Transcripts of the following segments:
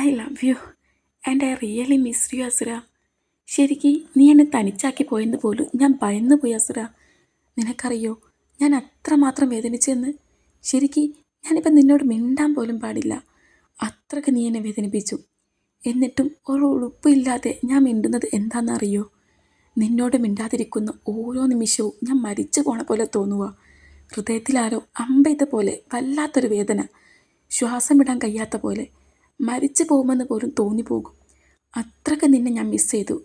I love you and I really miss you Asura. ശരിക്ക് നീ എന്നെ തനിച്ചാക്കി പോയെന്ന് പോലും ഞാൻ ഭയന്നു പോയി അസുര. നിനക്കറിയോ ഞാൻ അത്രമാത്രം വേദനിച്ചെന്ന്? ശരിക്ക് ഞാനിപ്പോൾ നിന്നോട് മിണ്ടാൻ പോലും പാടില്ല. അത്രയ്ക്ക് നീ എന്നെ വേദനിപ്പിച്ചു. എന്നിട്ടും ഒരു ഉളുപ്പില്ലാതെ ഞാൻ മിണ്ടുന്നത് എന്താണെന്നറിയോ? നിന്നോട് മിണ്ടാതിരിക്കുന്ന ഓരോ നിമിഷവും ഞാൻ മരിച്ചു പോണ പോലെ തോന്നുക ഹൃദയത്തിലാരോ അമ്പെയ്ത പോലെ വല്ലാത്തൊരു വേദന. ശ്വാസം വിടാൻ കഴിയാത്ത പോലെ. മരിച്ചു പോകുമെന്ന് പോലും തോന്നിപ്പോകും. അത്രയ്ക്ക് നിന്നെ ഞാൻ മിസ് ചെയ്തു.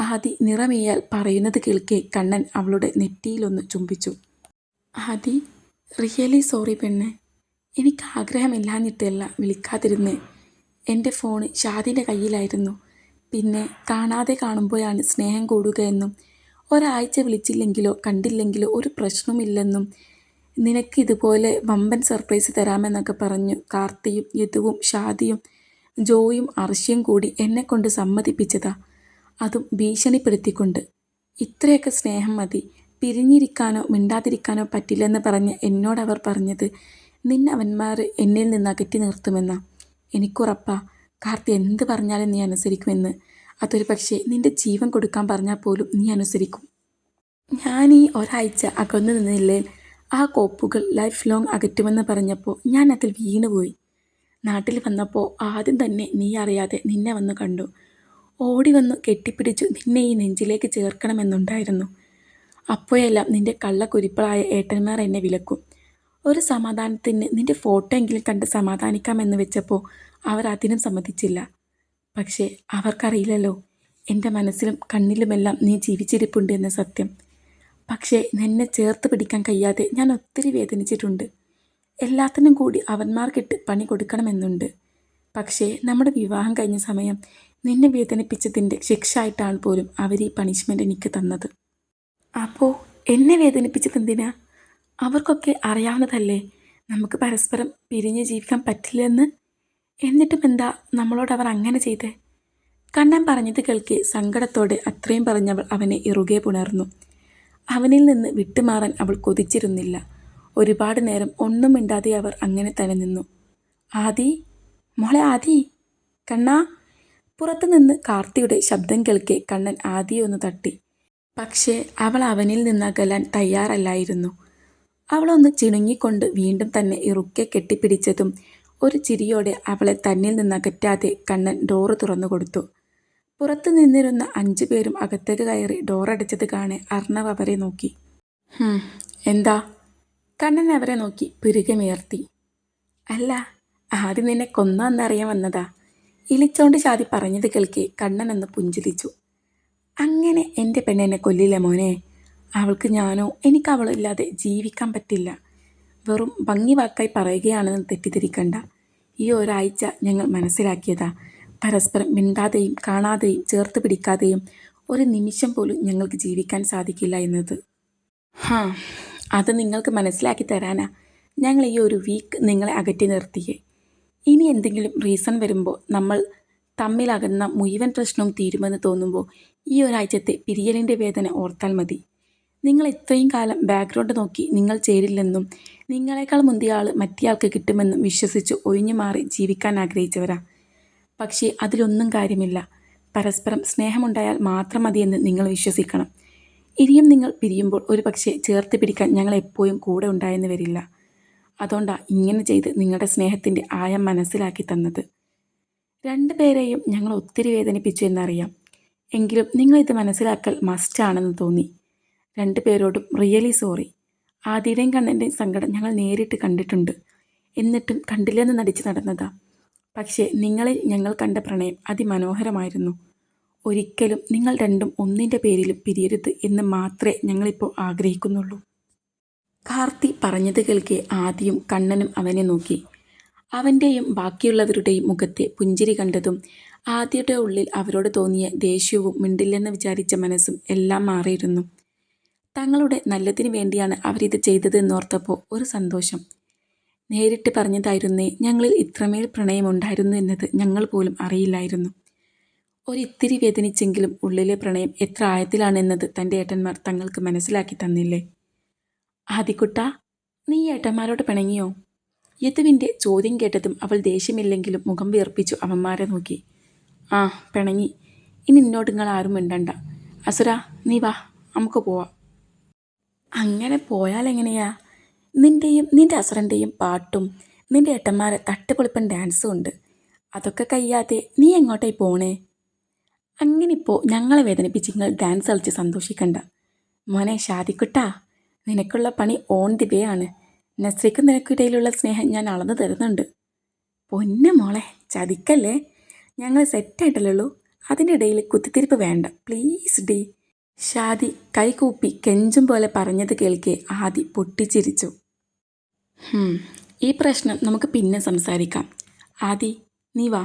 ആദി നിറമേയാൽ പറയുന്നത് കേൾക്കെ കണ്ണൻ അവളുടെ നെറ്റിയിലൊന്ന് ചുംബിച്ചു. ആദി റിയലി സോറി പെണ്ണ്. എനിക്ക് ആഗ്രഹമില്ലാഞ്ഞിട്ടല്ല വിളിക്കാതിരുന്നേ. എന്റെ ഫോൺ ഷാദിന്റെ കയ്യിലായിരുന്നു. പിന്നെ കാണാതെ കാണുമ്പോഴാണ് സ്നേഹം കൂടുകയെന്നും ഒരാഴ്ച വിളിച്ചില്ലെങ്കിലോ കണ്ടില്ലെങ്കിലോ ഒരു പ്രശ്നവുമില്ലെന്നും നിനക്ക് ഇതുപോലെ വമ്പൻ സർപ്രൈസ് തരാമെന്നൊക്കെ പറഞ്ഞു കാർത്തിയും യദുവും ഷാദിയും ജോയും അർഷ്യയും കൂടി എന്നെക്കൊണ്ട് സമ്മതിപ്പിച്ചതാ. അതും ഭീഷണിപ്പെടുത്തിക്കൊണ്ട്. ഇത്രയൊക്കെ സ്നേഹം മതി. പിരിഞ്ഞിരിക്കാനോ മിണ്ടാതിരിക്കാനോ പറ്റില്ലെന്ന് പറഞ്ഞ് എന്നോടവർ പറഞ്ഞത് നിന്നവന്മാർ എന്നിൽ നിന്ന് അകറ്റി നിർത്തുമെന്നാ. എനിക്കുറപ്പാ കാർത്തി എന്ത് പറഞ്ഞാലും നീ അനുസരിക്കുമെന്ന്. അതൊരു പക്ഷേ നിന്റെ ജീവൻ കൊടുക്കാൻ പറഞ്ഞാൽ പോലും നീ അനുസരിക്കും. ഞാൻ ഈ ഒരാഴ്ച അകന്നു നിന്നില്ലേ ആ കോപ്പുകൾ ലൈഫ് ലോങ് അകറ്റുമെന്ന് പറഞ്ഞപ്പോൾ ഞാൻ അതിൽ വീണുപോയി. നാട്ടിൽ വന്നപ്പോൾ ആദ്യം തന്നെ നീ അറിയാതെ നിന്നെ വന്ന് കണ്ടു. ഓടി വന്ന് കെട്ടിപ്പിടിച്ചു നിന്നെ ഈ നെഞ്ചിലേക്ക് ചേർക്കണമെന്നുണ്ടായിരുന്നു. അപ്പോഴെല്ലാം നിന്റെ കള്ളക്കുരിപ്പളായ ഏട്ടന്മാർ എന്നെ വിലക്കും. ഒരു സമാധാനത്തിന് നിന്റെ ഫോട്ടോ എങ്കിലും കണ്ട് സമാധാനിക്കാമെന്ന് വെച്ചപ്പോൾ അവർ അതിനും സമ്മതിച്ചില്ല. പക്ഷേ അവർക്കറിയില്ലല്ലോ എന്റെ മനസ്സിലും കണ്ണിലുമെല്ലാം നീ ജീവിച്ചിരിപ്പുണ്ട് എന്ന സത്യം. പക്ഷേ നിന്നെ ചേർത്ത് പിടിക്കാൻ കഴിയാതെ ഞാൻ ഒത്തിരി വേദനിച്ചിട്ടുണ്ട്. എല്ലാത്തിനും കൂടി അവന്മാർക്കിട്ട് പണി കൊടുക്കണമെന്നുണ്ട്. പക്ഷേ നമ്മുടെ വിവാഹം കഴിഞ്ഞ സമയം നിന്നെ വേദനിപ്പിച്ചതിന്റെ ശിക്ഷയായിട്ടാണ് പോലും അവർ ഈ പണിഷ്മെന്റ് എനിക്ക് തന്നത്. അപ്പോൾ എന്നെ വേദനിപ്പിച്ചതെന്തിനാ അവർക്കൊക്കെ അറിയാവുന്നതല്ലേ? നമുക്ക് പരസ്പരം പിരിഞ്ഞ് ജീവിക്കാൻ പറ്റില്ലെന്ന്? എന്നിട്ടും എന്താ നമ്മളോട് അവർ അങ്ങനെ ചെയ്തേ? കണ്ണൻ പറഞ്ഞത് കേൾക്കെ സങ്കടത്തോടെ അത്രയും പറഞ്ഞവൾ അവനെ ഇറുകെ പുണർന്നു. അവനിൽ നിന്ന് വിട്ടുമാറാൻ അവൾ കൊതിച്ചിരുന്നില്ല. ഒരുപാട് നേരം ഒന്നും മിണ്ടാതെ അവർ അങ്ങനെ തന്നെ നിന്നു. ആദി മോളെ ആദി കണ്ണാ. പുറത്തുനിന്ന് കാർത്തിയുടെ ശബ്ദം കേൾക്കെ കണ്ണൻ ആദിയെ ഒന്ന് തട്ടി. പക്ഷേ അവൾ അവനിൽ നിന്ന് അകലാൻ തയ്യാറല്ലായിരുന്നു. അവളൊന്ന് ചിണുങ്ങിക്കൊണ്ട് വീണ്ടും തന്നെ ഇറുക്കെ കെട്ടിപ്പിടിച്ചതും ഒരു ചിരിയോടെ അവളെ തന്നിൽ നിന്നകറ്റാതെ കണ്ണൻ ഡോറ് തുറന്നു കൊടുത്തു പുറത്തു നിന്നിരുന്ന അഞ്ചു പേരും അകത്തേക്ക് കയറി ഡോറടിച്ചത് കാണെ അർണവ് അവരെ നോക്കി. എന്താ? കണ്ണൻ അവരെ നോക്കി പിരുകമുയർത്തി അല്ല ആദ്യം നിന്നെ കൊന്നാന്നറിയാൻ വന്നതാ. ഇളിച്ചോണ്ട് ചാതി പറഞ്ഞത് കേൾക്കെ കണ്ണൻ എന്ന് പുഞ്ചിരിച്ചു. അങ്ങനെ എന്റെ പെണ്ണെന്നെ കൊല്ലില്ല മോനെ? അവൾക്ക് ഞാനോ? എനിക്ക് അവളില്ലാതെ ജീവിക്കാൻ പറ്റില്ല. വെറും ഭംഗി വാക്കായി പറയുകയാണെന്ന് തെറ്റിദ്ധരിക്കണ്ട. ഈ ഒരാഴ്ച ഞങ്ങൾ മനസ്സിലാക്കിയതാ. പരസ്പരം മിണ്ടാതെയും കാണാതെയും ചേർത്ത് പിടിക്കാതെയും ഒരു നിമിഷം പോലും ഞങ്ങൾക്ക് ജീവിക്കാൻ സാധിക്കില്ല എന്നത്. ഹാ അത് നിങ്ങൾക്ക് മനസ്സിലാക്കി തരാനാ. ഞങ്ങൾ ഈ ഒരു വീക്ക് നിങ്ങളെ അകറ്റി നിർത്തിയേ. ഇനി എന്തെങ്കിലും റീസൺ വരുമ്പോൾ നമ്മൾ തമ്മിലകന്ന മുഴുവൻ പ്രശ്നവും തീരുമെന്ന് തോന്നുമ്പോൾ ഈ ഒരാഴ്ചത്തെ പിരിയലിന്റെ വേദന ഓർത്താൽ മതി. നിങ്ങൾ ഇത്രയും കാലം ബാക്ക്ഗ്രൗണ്ട് നോക്കി നിങ്ങൾ ചേരില്ലെന്നും നിങ്ങളെക്കാൾ മുന്തിയ ആൾ മറ്റേയാൾക്ക് കിട്ടുമെന്നും വിശ്വസിച്ച് ഒഴിഞ്ഞു മാറി ജീവിക്കാൻ ആഗ്രഹിച്ചവരാ. പക്ഷേ അതിലൊന്നും കാര്യമില്ല. പരസ്പരം സ്നേഹമുണ്ടായാൽ മാത്രം മതിയെന്ന് നിങ്ങൾ വിശ്വസിക്കണം. ഇനിയും നിങ്ങൾ പിരിയുമ്പോൾ ഒരു പക്ഷേ ചേർത്ത് പിടിക്കാൻ ഞങ്ങൾ എപ്പോഴും കൂടെ ഉണ്ടായെന്ന് വരില്ല. അതുകൊണ്ടാണ് ഇങ്ങനെ ചെയ്ത് നിങ്ങളുടെ സ്നേഹത്തിന്റെ ആയം മനസ്സിലാക്കി തന്നത്. രണ്ടു പേരെയും ഞങ്ങൾ ഒത്തിരി വേദനിപ്പിച്ചു എന്നറിയാം. എങ്കിലും നിങ്ങൾ നിങ്ങളിത് മനസ്സിലാക്കൽ മസ്റ്റാണെന്ന് തോന്നി. രണ്ടു പേരോടും റിയലി സോറി. ആദ്യയുടെയും കണ്ണന്റെയും സങ്കടം ഞങ്ങൾ നേരിട്ട് കണ്ടിട്ടുണ്ട്. എന്നിട്ടും കണ്ടില്ലെന്ന് നടിച്ച് നടന്നതാ. പക്ഷേ നിങ്ങളിൽ ഞങ്ങൾ കണ്ട പ്രണയം അതിമനോഹരമായിരുന്നു. ഒരിക്കലും നിങ്ങൾ രണ്ടും ഒന്നിന്റെ പേരിലും പിരിയരുത് എന്ന് മാത്രമേ ഞങ്ങളിപ്പോൾ ആഗ്രഹിക്കുന്നുള്ളൂ. കാർത്തി പറഞ്ഞത് കേൾക്കെ ആദ്യം കണ്ണനും അവനെ നോക്കി. അവന്റെയും ബാക്കിയുള്ളവരുടെയും മുഖത്തെ പുഞ്ചിരി കണ്ടതും ആദ്യയുടെ ഉള്ളിൽ അവരോട് തോന്നിയ ദേഷ്യവും മിണ്ടില്ലെന്ന് വിചാരിച്ച മനസ്സും എല്ലാം മാറിയിരുന്നു. തങ്ങളുടെ നല്ലതിനു വേണ്ടിയാണ് അവരിത് ചെയ്തതെന്നോർത്തപ്പോൾ ഒരു സന്തോഷം. നേരിട്ട് പറഞ്ഞതായിരുന്നേ ഞങ്ങളിൽ ഇത്രമേൽ പ്രണയമുണ്ടായിരുന്നു എന്നത് ഞങ്ങൾ പോലും അറിയില്ലായിരുന്നു. ഒരിത്തിരി വേദനിച്ചെങ്കിലും ഉള്ളിലെ പ്രണയം എത്ര ആയത്തിലാണെന്നത് തന്റെ ഏട്ടന്മാർ തങ്ങൾക്ക് മനസ്സിലാക്കി തന്നില്ലേ? ആദിക്കുട്ട നീ ഏട്ടന്മാരോട് പിണങ്ങിയോ? യതുവിന്റെ ചോദ്യം കേട്ടതും അവൾ ദേഷ്യമില്ലെങ്കിലും മുഖം വീർപ്പിച്ചു അവന്മാരെ നോക്കി. ആ പിണങ്ങി. ഇനി നിന്നോട് നിങ്ങൾ ആരും മിണ്ടണ്ട. അസുര നീ വാ നമുക്ക് പോവാം. അങ്ങനെ പോയാൽ എങ്ങനെയാ? നിന്റെയും നിന്റെ അസുറന്റെയും പാട്ടും നിന്റെ ഏട്ടന്മാരെ തട്ടുപൊളിപ്പൻ ഡാൻസും ഉണ്ട്. അതൊക്കെ കഴിയാതെ നീ എങ്ങോട്ടായി പോണേ? അങ്ങനെ ഇപ്പോൾ ഞങ്ങളെ വേദനിപ്പിച്ച് നിങ്ങൾ ഡാൻസ് കളിച്ച് സന്തോഷിക്കണ്ട. മോനെ ഷാദിക്കുട്ടാ നിനക്കുള്ള പണി ഓൺ ദി വേ ആണ്. നസ്രിക്കും നിനക്കിടയിലുള്ള സ്നേഹം ഞാൻ അളന്നു തരുന്നുണ്ട്. പൊന്ന മോളെ ചതിക്കല്ലേ? ഞങ്ങൾ സെറ്റായിട്ടല്ലുള്ളൂ അതിന്റെ ഇടയിൽ കുത്തിത്തിരിപ്പ് വേണ്ട. Please D. ഷാദി കൈകൂപ്പി കെഞ്ചും പോലെ പറഞ്ഞത് കേൾക്കെ ആദി പൊട്ടിച്ചിരിച്ചു. ഈ പ്രശ്നം നമുക്ക് പിന്നെ സംസാരിക്കാം. ആദി നീ വാ.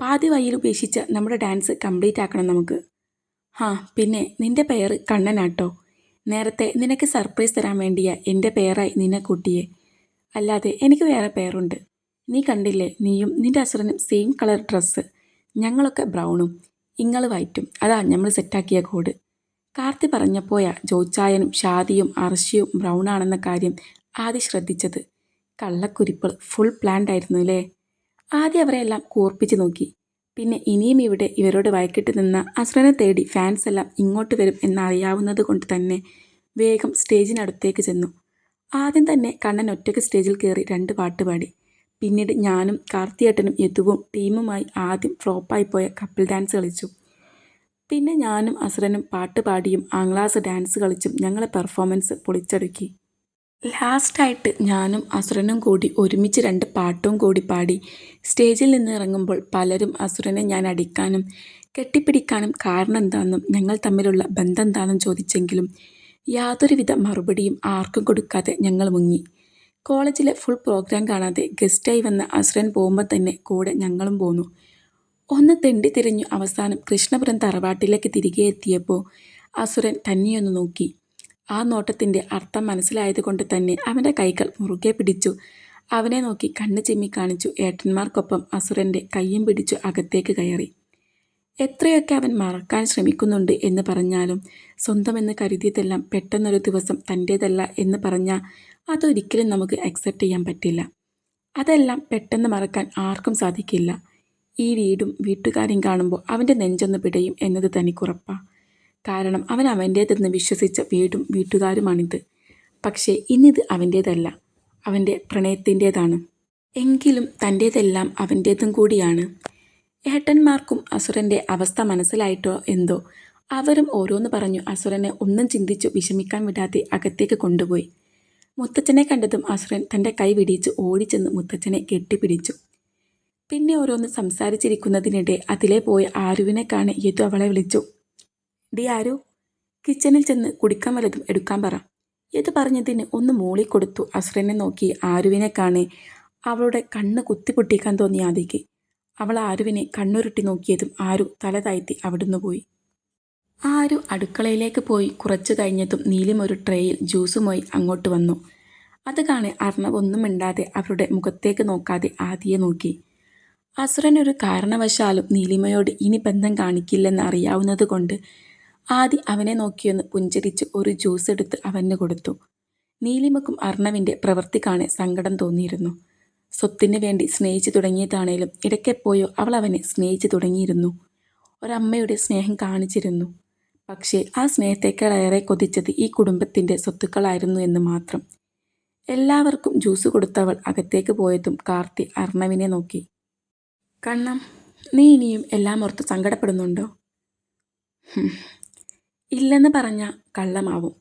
പാതി വയ്യിൽ ഉപേക്ഷിച്ച നമ്മുടെ ഡാൻസ് കംപ്ലീറ്റ് ആക്കണം നമുക്ക്. ഹാ പിന്നെ നിന്റെ പേര് കണ്ണനാട്ടോ. നേരത്തെ നിനക്ക് സർപ്രൈസ് തരാൻ വേണ്ടിയ എന്റെ പേരായി നിന്നെ കൂട്ടിയെ. അല്ലാതെ എനിക്ക് വേറെ പേരുണ്ട്. നീ കണ്ടില്ലേ നീയും നിന്റെ അസുരനും സെയിം കളർ ഡ്രസ്സ് ഞങ്ങളൊക്കെ ബ്രൗണും. ഇങ്ങൾ വൈറ്റും അതാ നമ്മൾ സെറ്റാക്കിയ കോഡ് കാർത്തി പറഞ്ഞപ്പോയാ ജോച്ചായനും ഷാദിയും അർഷിയും ബ്രൗൺ ആണെന്ന കാര്യം ആദ്യം ശ്രദ്ധിച്ചത്. കള്ളക്കുരിപ്പൾ ഫുൾ പ്ലാൻഡ് ആയിരുന്നു അല്ലേ? ആദ്യം അവരെല്ലാം കൂർപ്പിച്ച് നോക്കി. പിന്നെ ഇനിയും ഇവിടെ ഇവരോട് വഴക്കിട്ട് നിന്ന അസുരനെ തേടി ഫാൻസ് എല്ലാം ഇങ്ങോട്ട് വരും എന്നറിയാവുന്നത് കൊണ്ട് തന്നെ വേഗം സ്റ്റേജിനടുത്തേക്ക് ചെന്നു. ആദ്യം തന്നെ കണ്ണൻ ഒറ്റയ്ക്ക് സ്റ്റേജിൽ കയറി രണ്ട് പാട്ട് പാടി. പിന്നീട് ഞാനും കാർത്തിയേട്ടനും യദുവും ടീമുമായി ആദ്യം ഫ്ലോപ്പായി പോയ കപ്പിൾ ഡാൻസ് കളിച്ചു. പിന്നെ ഞാനും അസുരനും പാട്ട് പാടിയും ആംഗ്ലാസ് ഡാൻസ് കളിച്ചും ഞങ്ങളെ പെർഫോമൻസ് പൊളിച്ചടുക്കി ലാസ്റ്റായിട്ട് ഞാനും അസുരനും കൂടി ഒരുമിച്ച് രണ്ട് പാട്ടും കൂടി പാടി സ്റ്റേജിൽ നിന്ന് ഇറങ്ങുമ്പോൾ പലരും അസുരനെ ഞാൻ അടിക്കാനും കെട്ടിപ്പിടിക്കാനും കാരണം എന്താണെന്നും ഞങ്ങൾ തമ്മിലുള്ള ബന്ധം എന്താണെന്നും ചോദിച്ചെങ്കിലും യാതൊരുവിധ മറുപടിയും ആർക്കും കൊടുക്കാതെ ഞങ്ങൾ മുങ്ങി. കോളേജിലെ ഫുൾ പ്രോഗ്രാം കാണാതെ ഗസ്റ്റായി വന്ന അസുരൻ പോകുമ്പോൾ തന്നെ കൂടെ ഞങ്ങളും പോന്നു. ഒന്ന് തെണ്ടി തിരിഞ്ഞു അവസാനം കൃഷ്ണപുരം തറവാട്ടിലേക്ക് തിരികെ എത്തിയപ്പോൾ അസുരൻ തന്നെയൊന്ന് നോക്കി. ആ നോട്ടത്തിന്റെ അർത്ഥം മനസ്സിലായതുകൊണ്ട് തന്നെ അവന്റെ കൈകൾ മുറുകെ പിടിച്ചു. അവനെ നോക്കി കണ്ണ് ചിമ്മി കാണിച്ചു ഏട്ടന്മാർക്കൊപ്പം അസുരന്റെ കയ്യും പിടിച്ചു അകത്തേക്ക് കയറി. എത്രയൊക്കെ അവൻ മറക്കാൻ ശ്രമിക്കുന്നുണ്ട് എന്ന് പറഞ്ഞാലും സ്വന്തമെന്ന് കരുതിയതെല്ലാം പെട്ടെന്നൊരു ദിവസം തന്റേതല്ല എന്ന് പറഞ്ഞാൽ അതൊരിക്കലും നമുക്ക് അക്സെപ്റ്റ് ചെയ്യാൻ പറ്റില്ല. അതെല്ലാം പെട്ടെന്ന് മറക്കാൻ ആർക്കും സാധിക്കില്ല. ഈ വീടും വീട്ടുകാരും കാണുമ്പോൾ അവന്റെ നെഞ്ചൊന്ന് പിടയും എന്നത് തനിക്കുറപ്പാണ് കാരണം അവൻ അവന്റേതെന്ന് വിശ്വസിച്ച വീടും വീട്ടുകാരുമാണിത്. പക്ഷേ ഇന്നിത് അവന്റേതല്ല അവന്റെ പ്രണയത്തിന്റേതാണ് എങ്കിലും തന്റേതെല്ലാം അവന്റേതും കൂടിയാണ്. ഏട്ടന്മാർക്കും അസുരന്റെ അവസ്ഥ മനസ്സിലായിട്ടോ എന്തോ? അവരും ഓരോന്ന് പറഞ്ഞു അസുരനെ ഒന്നും ചിന്തിച്ചു വിഷമിക്കാൻ വിടാതെ അകത്തേക്ക് കൊണ്ടുപോയി. മുത്തച്ഛനെ കണ്ടതും അസുരൻ തന്റെ കൈ വിടിയിച്ച് ഓടിച്ചെന്ന് മുത്തച്ഛനെ കെട്ടിപ്പിടിച്ചു. പിന്നെ ഓരോന്ന് സംസാരിച്ചിരിക്കുന്നതിനിടെ അതിലെ പോയ ആരുവിനെ കാണെ യതു അവളെ വിളിച്ചു. ഡി ആരു കിച്ചണിൽ ചെന്ന് കുടിക്കാൻ വല്ലതും എടുക്കാൻ പറ. ഇത് പറഞ്ഞതിന് ഒന്ന് മൂളി കൊടുത്തു അസ്രനെ നോക്കി ആരുവിനെ കാണെ. അവളുടെ കണ്ണ് കുത്തിപ്പൊട്ടിക്കാൻ തോന്നി ആദിക്ക്. അവൾ ആരുവിനെ കണ്ണുരുട്ടി നോക്കിയതും ആരു തല താഴ്ത്തി അവിടുന്ന് പോയി. ആരു അടുക്കളയിലേക്ക് പോയി കുറച്ചു കഴിഞ്ഞതും നീലിം ഒരു ട്രേയിൽ ജ്യൂസുമായി അങ്ങോട്ട് വന്നു. അത് കാണെ അർണവ് ഒന്നും മിണ്ടാതെ അവരുടെ മുഖത്തേക്ക് നോക്കാതെ ആദിയെ നോക്കി. അസുരൻ ഒരു കാരണവശാലും നീലിമയോട് ഇനി ബന്ധം കാണിക്കില്ലെന്ന് അറിയാവുന്നത് കൊണ്ട് ആദി അവനെ നോക്കിയൊന്ന് പുഞ്ചരിച്ച് ഒരു ജ്യൂസ് എടുത്ത് അവന് കൊടുത്തു. നീലിമക്കും അർണവിന്റെ പ്രവൃത്തി കാണെ സങ്കടം തോന്നിയിരുന്നു. സ്വത്തിന് വേണ്ടി സ്നേഹിച്ചു തുടങ്ങിയതാണേലും ഇടയ്ക്കെപ്പോയോ അവൾ അവനെ സ്നേഹിച്ചു തുടങ്ങിയിരുന്നു. ഒരമ്മയുടെ സ്നേഹം കാണിച്ചിരുന്നു. പക്ഷേ ആ സ്നേഹത്തേക്കാളേറെ കൊതിച്ചത് ഈ കുടുംബത്തിന്റെ സ്വത്തുക്കളായിരുന്നു എന്ന് മാത്രം. എല്ലാവർക്കും ജ്യൂസ് കൊടുത്തവൾ അകത്തേക്ക് പോയതും കാർത്തി അർണവിനെ നോക്കി. കണ്ണം നീ ഇനിയും എല്ലാം ഓർത്ത് സങ്കടപ്പെടുന്നുണ്ടോ. ഇല്ലെന്ന് പറഞ്ഞ കള്ളമാവും.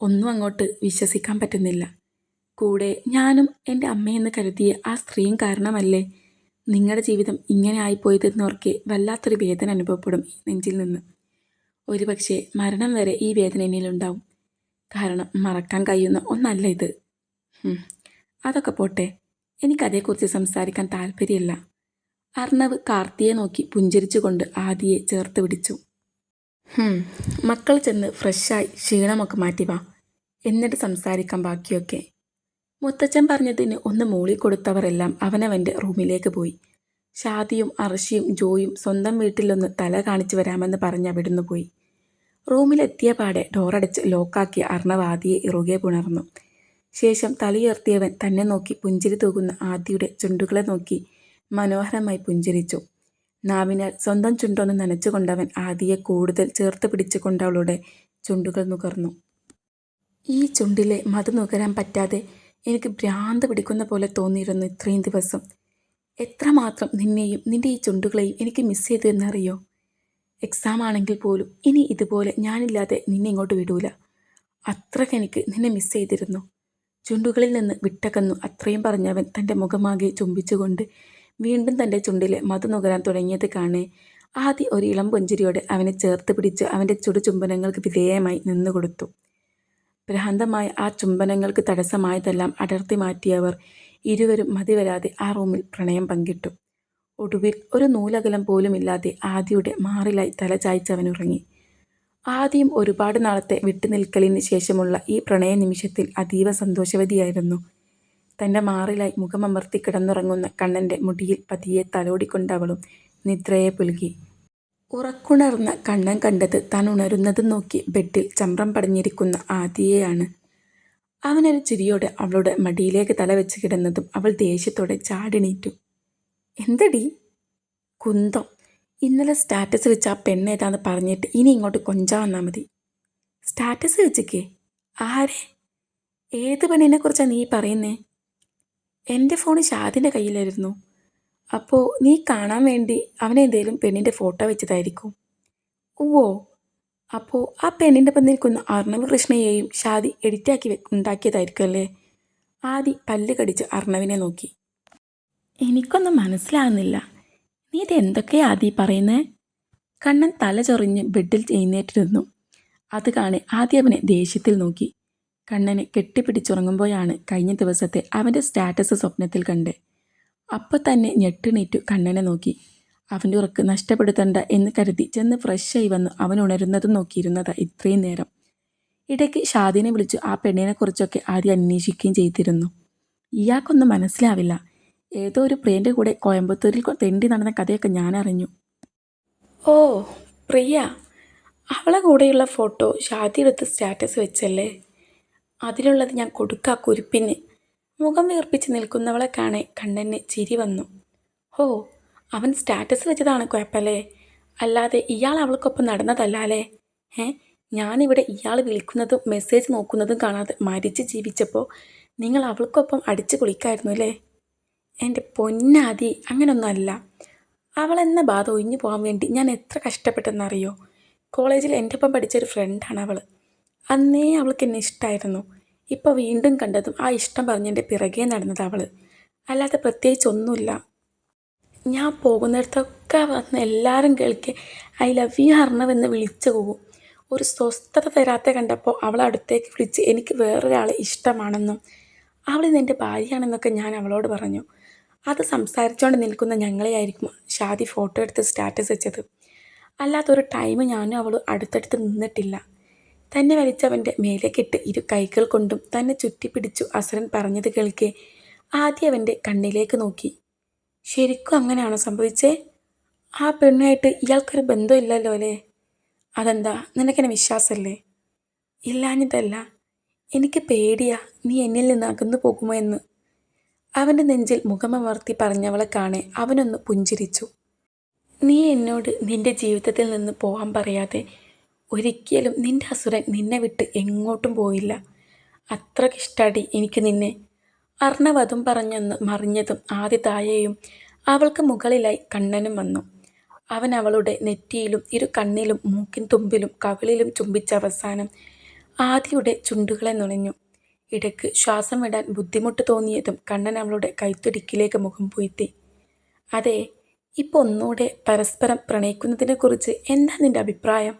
ഒന്നും അങ്ങോട്ട് വിശ്വസിക്കാൻ പറ്റുന്നില്ല. കൂടെ ഞാനും എന്റെ അമ്മയെന്ന് കരുതിയ ആ സ്ത്രീയും കാരണമല്ലേ? നിങ്ങളുടെ ജീവിതം ഇങ്ങനെ ആയിപ്പോയതെന്നോർക്കെ വല്ലാത്തൊരു വേദന അനുഭവപ്പെടും നെഞ്ചിൽ നിന്ന്. ഒരുപക്ഷെ മരണം വരെ ഈ വേദന എന്നിലുണ്ടാവും. കാരണം മറക്കാൻ കഴിയുന്ന ഒന്നല്ല ഇത്. അതൊക്കെ പോട്ടെ. എനിക്കതേക്കുറിച്ച് സംസാരിക്കാൻ താല്പര്യമില്ല. അർണവ് കാർത്തിയെ നോക്കി പുഞ്ചിരിച്ചുകൊണ്ട് ആദിയെ ചേർത്ത് പിടിച്ചു. മക്കൾ ചെന്ന് ഫ്രഷായി ക്ഷീണമൊക്കെ മാറ്റി വാ. എന്നിട്ട് സംസാരിക്കാം ബാക്കിയൊക്കെ. മുത്തച്ഛൻ പറഞ്ഞതിന് ഒന്ന് മൂളി കൊടുത്തവരെല്ലാം അവനവന്റെ റൂമിലേക്ക് പോയി. ഷാദിയും അർഷിയും ജോയും സ്വന്തം വീട്ടിലൊന്ന് തല കാണിച്ചു വരാമെന്ന് പറഞ്ഞ് അവിടുന്ന് പോയി. റൂമിലെത്തിയ പാടെ ഡോറടച്ച് ലോക്കാക്കി അർണവാദിയെ ഇറുകെ പുണർന്നു. ശേഷം തലയുയർത്തിയവൻ തന്നെ നോക്കി പുഞ്ചിരി തൂകുന്ന ആദിയുടെ ചുണ്ടുകളെ നോക്കി മനോഹരമായി പുഞ്ചിരിച്ചു. നാവിനാൽ സ്വന്തം ചുണ്ടൊന്ന് നനച്ചുകൊണ്ടവൻ ആദിയെ കൂടുതൽ ചേർത്ത് പിടിച്ചുകൊണ്ട് അവളുടെ ചുണ്ടുകൾ നുകർന്നു. ഈ ചുണ്ടിലെ മധു നുകരാൻ പറ്റാതെ എനിക്ക് ഭ്രാന്ത് പിടിക്കുന്ന പോലെ തോന്നിയിരുന്നു ഇത്രയും ദിവസം. എത്രമാത്രം നിന്നെയും നിന്റെ ഈ ചുണ്ടുകളെയും എനിക്ക് മിസ് ചെയ്തു എന്നറിയോ? എക്സാം ആണെങ്കിൽ പോലും ഇനി ഇതുപോലെ ഞാനില്ലാതെ നിന്നെ ഇങ്ങോട്ട് വിടൂല. അത്രയ്ക്ക് എനിക്ക് നിന്നെ മിസ് ചെയ്തിരുന്നു. ചുണ്ടുകളിൽ നിന്ന് വിട്ടകന്നു അത്രയും പറഞ്ഞവൻ തന്റെ മുഖമാകെ ചുംബിച്ചുകൊണ്ട് വീണ്ടും തന്റെ ചുണ്ടിലെ മധു നുകരാൻ തുടങ്ങിയത് കാണേ. ആദ്യ ഒരു ഇളം പുഞ്ചിരിയോടെ അവനെ ചേർത്ത് പിടിച്ച് അവന്റെ ചുടു ചുംബനങ്ങൾക്ക് വിധേയമായി നിന്നുകൊടുത്തു ഭ്രാന്തമായ ആ ചുംബനങ്ങൾക്ക് തടസ്സമായതെല്ലാം അടർത്തി മാറ്റിയവർ ഇരുവരും മതിവരാതെ ആ റൂമിൽ പ്രണയം പങ്കിട്ടു. ഒടുവിൽ ഒരു നൂലകലം പോലുമില്ലാതെ ആദിയുടെ മാറിലായി തല ഉറങ്ങി ആദ്യം ഒരുപാട് നാളത്തെ വിട്ടുനിൽക്കലിന് ശേഷമുള്ള ഈ പ്രണയ നിമിഷത്തിൽ അതീവ സന്തോഷവതിയായിരുന്നു. തന്റെ മാറിലായി മുഖമമർത്തി കിടന്നുറങ്ങുന്ന കണ്ണന്റെ മുടിയിൽ പതിയെ തലോടിക്കൊണ്ടവളും നിദ്രയെ പുലുകി ഉറക്കുണർന്ന കണ്ണൻ കണ്ടത് താൻ ഉണരുന്നത് നോക്കി ബെഡിൽ ചമ്രം പടഞ്ഞിരിക്കുന്ന ആദിയെയാണ്. അവനൊരു ചിരിയോടെ അവളുടെ മടിയിലേക്ക് തല വെച്ച് കിടന്നതും അവൾ ദേഷ്യത്തോടെ ചാടിണീറ്റു. എന്തടി? കുന്തം. ഇന്നലെ സ്റ്റാറ്റസ് വെച്ച് ആ പെണ്ണേതാന്ന് പറഞ്ഞിട്ട് ഇനി ഇങ്ങോട്ട് കൊഞ്ചാ വന്നാൽ മതി. സ്റ്റാറ്റസ് വെച്ചിക്കേ? ആരെ? ഏത് പെണ്ണിനെ കുറിച്ചാണ് നീ പറയുന്നേ? എന്റെ ഫോൺ ഷാദിന്റെ കയ്യിലായിരുന്നു. അപ്പോൾ നീ കാണാൻ വേണ്ടി അവനെന്തേലും പെണ്ണിന്റെ ഫോട്ടോ വെച്ചതായിരിക്കും. ഓ അപ്പോൾ ആ പെണ്ണിന്റെ ഒപ്പം നിൽക്കുന്ന അർണവ് കൃഷ്ണയെയും ഷാദി എഡിറ്റാക്കി ഉണ്ടാക്കിയതായിരിക്കും അല്ലേ? ആദി പല്ല് കടിച്ച് അർണവിനെ നോക്കി. എനിക്കൊന്നും മനസ്സിലാകുന്നില്ല നീ ഇത് എന്തൊക്കെയാ ആദി പറയുന്നേ? കണ്ണൻ തല ചൊറിഞ്ഞ് ബെഡിൽ എഴുന്നേറ്റിരുന്നു. അത് കാണെ ആദ്യ അവനെ ദേഷ്യത്തിൽ നോക്കി. കണ്ണനെ കെട്ടിപ്പിടിച്ചുറങ്ങുമ്പോഴാണ് കഴിഞ്ഞ ദിവസത്തെ അവന്റെ സ്റ്റാറ്റസ് സ്വപ്നത്തിൽ കണ്ട്. അപ്പോൾ തന്നെ ഞെട്ടിണീറ്റു കണ്ണനെ നോക്കി. അവന്റെ ഉറക്ക് നഷ്ടപ്പെടുത്തണ്ട എന്ന് കരുതി ചെന്ന് ഫ്രഷായി വന്ന് അവൻ ഉണരുന്നതും നോക്കിയിരുന്നതാ ഇത്രയും നേരം. ഇടയ്ക്ക് ഷാദിനെ വിളിച്ചു ആ പെണ്ണിനെക്കുറിച്ചൊക്കെ ആദ്യം അന്വേഷിക്കുകയും ചെയ്തിരുന്നു. ഇയാൾക്കൊന്നും മനസ്സിലാവില്ല. ഏതോ ഒരു പ്രിയന്റെ കൂടെ കോയമ്പത്തൂരിൽ തെണ്ടി നടന്ന കഥയൊക്കെ ഞാൻ അറിഞ്ഞു. ഓ പ്രിയ. അവളെ കൂടെയുള്ള ഫോട്ടോ ഷാദി എടുത്ത് സ്റ്റാറ്റസ് വെച്ചല്ലേ? അതിലുള്ളത് ഞാൻ കൊടുക്കാ കുരുപ്പിന്. മുഖം വീർപ്പിച്ച് നിൽക്കുന്നവളെ കാണെ കണ്ണന് ചിരി വന്നു. ഹോ അവൻ സ്റ്റാറ്റസ് വെച്ചതാണ് കുഴപ്പമല്ലേ അല്ലാതെ ഇയാൾ അവൾക്കൊപ്പം നടന്നതല്ലാലേ ഏ ഞാനിവിടെ ഇയാൾ വിളിക്കുന്നതും മെസ്സേജ് നോക്കുന്നതും കാണാതെ മരിച്ച് ജീവിച്ചപ്പോൾ നിങ്ങൾ അവൾക്കൊപ്പം അടിച്ചു കുളിക്കായിരുന്നു അല്ലേ? എന്റെ പൊന്നാതി അങ്ങനൊന്നുമല്ല അവളെന്ന ബാധ ഒഴിഞ്ഞു പോകാൻ വേണ്ടി ഞാൻ എത്ര കഷ്ടപ്പെട്ടെന്നറിയോ? കോളേജിൽ എന്റെ ഒപ്പം പഠിച്ചൊരു ഫ്രണ്ടാണ് അവൾ അന്നേ അവൾക്ക് എന്നെ ഇഷ്ടമായിരുന്നു ഇപ്പോൾ വീണ്ടും കണ്ടതും ആ ഇഷ്ടം പറഞ്ഞെന്റെ പിറകെ നടന്നത് അവൾ അല്ലാതെ പ്രത്യേകിച്ച് ഒന്നുമില്ല. ഞാൻ പോകുന്നിടത്തൊക്കെ വന്ന് എല്ലാവരും കേൾക്കെ ഐ ലവ് യു അർണവെന്ന് വിളിച്ചു പോകും ഒരു സ്വസ്ഥത തരാത്ത കണ്ടപ്പോൾ അവൾ അടുത്തേക്ക് വിളിച്ച് എനിക്ക് വേറൊരാളെ ഇഷ്ടമാണെന്നും അവൾ ഇന്ന് ഭാര്യയാണെന്നൊക്കെ ഞാൻ അവളോട് പറഞ്ഞു. അത് സംസാരിച്ചുകൊണ്ട് നിൽക്കുന്ന ഞങ്ങളെയായിരിക്കും ഷാദി ഫോട്ടോ എടുത്ത് സ്റ്റാറ്റസ് വെച്ചത്. അല്ലാത്തൊരു ടൈം ഞാനും അവൾ അടുത്തടുത്ത് നിന്നിട്ടില്ല. തന്നെ വലിച്ചവന്റെ മേലേക്കിട്ട് ഇരു കൈകൾ കൊണ്ടും തന്നെ ചുറ്റിപ്പിടിച്ചു അസുരൻ പറഞ്ഞത് കേൾക്കെ. ആദ്യം അവന്റെ കണ്ണിലേക്ക് നോക്കി. ശരിക്കും അങ്ങനെയാണോ സംഭവിച്ചേ? ആ പെണ്ണുമായിട്ട് ഇയാൾക്കൊരു ബന്ധമില്ലല്ലോ അല്ലേ? അതെന്താ? നിനക്കെന്നെ വിശ്വാസമല്ലേ ഇല്ലാഞ്ഞിട്ടല്ല. എനിക്ക് പേടിയാ നീ എന്നിൽ നിന്ന് അകന്നു പോകുമോ എന്ന്. അവന്റെ നെഞ്ചിൽ മുഖമമർത്തി പറഞ്ഞവളെ കാണെ അവനൊന്ന് പുഞ്ചിരിച്ചു. നീ എന്നോട് നിന്റെ ജീവിതത്തിൽ നിന്ന് പോകാൻ പറയാതെ ഒരിക്കലും നിന്റെ അസുരൻ നിന്നെ വിട്ട് എങ്ങോട്ടും പോയില്ല. അത്രക്കിഷ്ടടി എനിക്ക് നിന്നെ. അർണവതും പറഞ്ഞെന്ന് മറിഞ്ഞതും ആദ്യ തായയും അവൾക്ക് മുകളിലായി കണ്ണനും വന്നു. അവൻ അവളുടെ നെറ്റിയിലും ഇരു കണ്ണിലും മൂക്കിൻ തുമ്പിലും കവിളിലും ചുംബിച്ച അവസാനം ആദിയുടെ ചുണ്ടുകളെ നുണഞ്ഞു. ഇടയ്ക്ക് ശ്വാസം വിടാൻ ബുദ്ധിമുട്ട് തോന്നിയതും കണ്ണൻ അവളുടെ കൈത്തുടിക്കിലേക്ക് മുഖം പൂഴ്ത്തി അതെ ഇപ്പോൾ ഒന്നുകൂടെ പരസ്പരം പ്രണയിക്കുന്നതിനെക്കുറിച്ച് എന്താ നിന്റെ അഭിപ്രായം?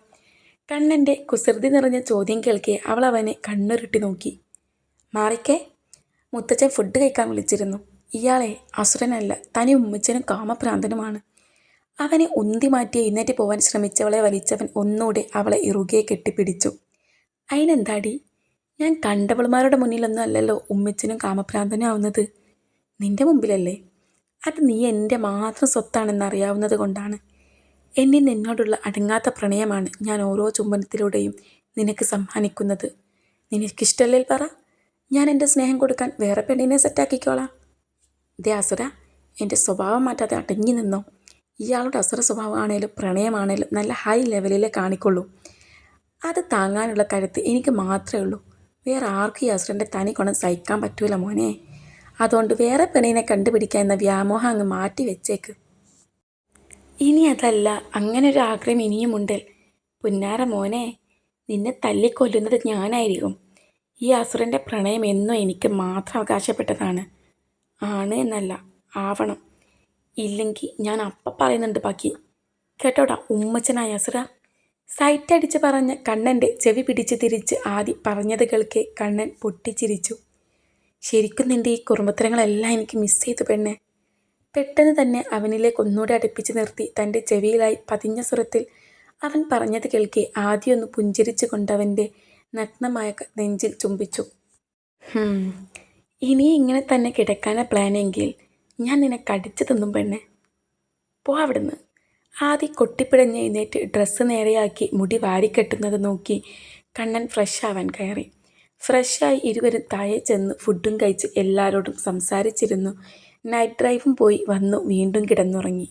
കണ്ണന്റെ കുസൃതി നിറഞ്ഞ ചോദ്യം കേൾക്കെ അവൾ അവനെ കണ്ണുരുട്ടി നോക്കി. മാറിക്കേ. മുത്തച്ഛൻ ഫുഡ് കഴിക്കാൻ വിളിച്ചിരുന്നു. ഇയാളെ അസുരനല്ല തനി ഉമ്മച്ചനും കാമഭ്രാന്തനുമാണ്. അവനെ ഉന്തി മാറ്റി എഴുന്നേറ്റ് പോവാൻ ശ്രമിച്ചവളെ വലിച്ചവൻ ഒന്നുകൂടെ അവളെ ഇറുകെ കെട്ടിപ്പിടിച്ചു. അതിനെന്താടി ഞാൻ കണ്ടവളുമാരുടെ മുന്നിലൊന്നും അല്ലല്ലോ ഉമ്മച്ചനും കാമഭ്രാന്തനും ആവുന്നത്. നിന്റെ മുമ്പിലല്ലേ? അത് നീ എന്റെ മാത്രം സ്വത്താണെന്ന് അറിയാവുന്നത് കൊണ്ടാണ്. എന്നിൽ നിന്നോടുള്ള അടങ്ങാത്ത പ്രണയമാണ് ഞാൻ ഓരോ ചുംബനത്തിലൂടെയും നിനക്ക് സമ്മാനിക്കുന്നത്. നിനക്കിഷ്ടല്ലേ പറ. ഞാൻ എന്റെ സ്നേഹം കൊടുക്കാൻ വേറെ പെണ്ണിനെ സെറ്റാക്കിക്കോളാം. ദേ അസുര എന്റെ സ്വഭാവം മാറ്റാതെ അടങ്ങി നിന്നോ. ഇയാളുടെ അസുര സ്വഭാവമാണേലും പ്രണയമാണേലും നല്ല ഹൈ ലെവലിലെ കാണിക്കുള്ളൂ. അത് താങ്ങാനുള്ള കരുത്ത് എനിക്ക് മാത്രമേ ഉള്ളൂ. വേറെ ആർക്കും ഈ അസുരന്റെ തനി ഗുണം സഹിക്കാൻ പറ്റൂല മോനെ. അതുകൊണ്ട് വേറെ പെണ്ണിനെ കണ്ടുപിടിക്കാൻ എന്ന വ്യാമോഹം അങ്ങ് മാറ്റി വെച്ചേക്ക്. ഇനി അതല്ല. അങ്ങനെ ഒരു ആഗ്രഹം ഇനിയുമുണ്ട്. പുന്നാര മോനെ നിന്നെ തല്ലിക്കൊല്ലുന്നത് ഞാനായിരിക്കും. ഈ അസുരന്റെ പ്രണയം എന്നും എനിക്ക് മാത്രം അവകാശപ്പെട്ടതാണ്. ആണ് എന്നല്ല ആവണം. ഇല്ലെങ്കിൽ ഞാൻ അപ്പം പറയുന്നുണ്ട് ബാക്കി. കേട്ടോടാ ഉമ്മച്ചനായ അസുര. സൈറ്റ് അടിച്ച് പറഞ്ഞ കണ്ണന്റെ ചെവി പിടിച്ച് തിരിച്ച് ആദ്യം പറഞ്ഞത് കേൾക്കെ കണ്ണൻ പൊട്ടിച്ചിരിച്ചു. ശരിക്കും നിന്റെ ഈ കുറുമ്പത്തരങ്ങളെല്ലാം എനിക്ക് മിസ് ചെയ്തു പെണ്ണെ. പെട്ടെന്ന് തന്നെ അവനിലേക്ക് ഒന്നുകൂടെ അടുപ്പിച്ച് നിർത്തി തന്റെ ചെവിയിലായി പതിഞ്ഞ സ്വരത്തിൽ അവൻ പറഞ്ഞത് കേൾക്കെ ആദ്യമൊന്ന് പുഞ്ചിരിച്ചു കൊണ്ടവന്റെ നഗ്നമായ നെഞ്ചിൽ ചുംബിച്ചു. "ഹും, ഇനി ഇങ്ങനെ തന്നെ കിടക്കാനാ പ്ലാനെങ്കിൽ ഞാൻ നിന്നെ കടിച്ചു തിന്നും പെണ്ണെ. പോ അവിടുന്ന്. ആദ്യ കൊട്ടിപ്പിടഞ്ഞ് എഴുന്നേറ്റ് ഡ്രസ്സ് നേരെയാക്കി മുടി വാരിക്കെട്ടുന്നത് നോക്കി കണ്ണൻ ഫ്രഷ് ആവാൻ കയറി. ഫ്രഷായി ഇരുവരും താഴെ ചെന്ന് ഫുഡും കഴിച്ച് എല്ലാവരോടും സംസാരിച്ചിരുന്നു. നൈറ്റ് ഡ്രൈവും പോയി വന്നു വീണ്ടും കിടന്നുറങ്ങി.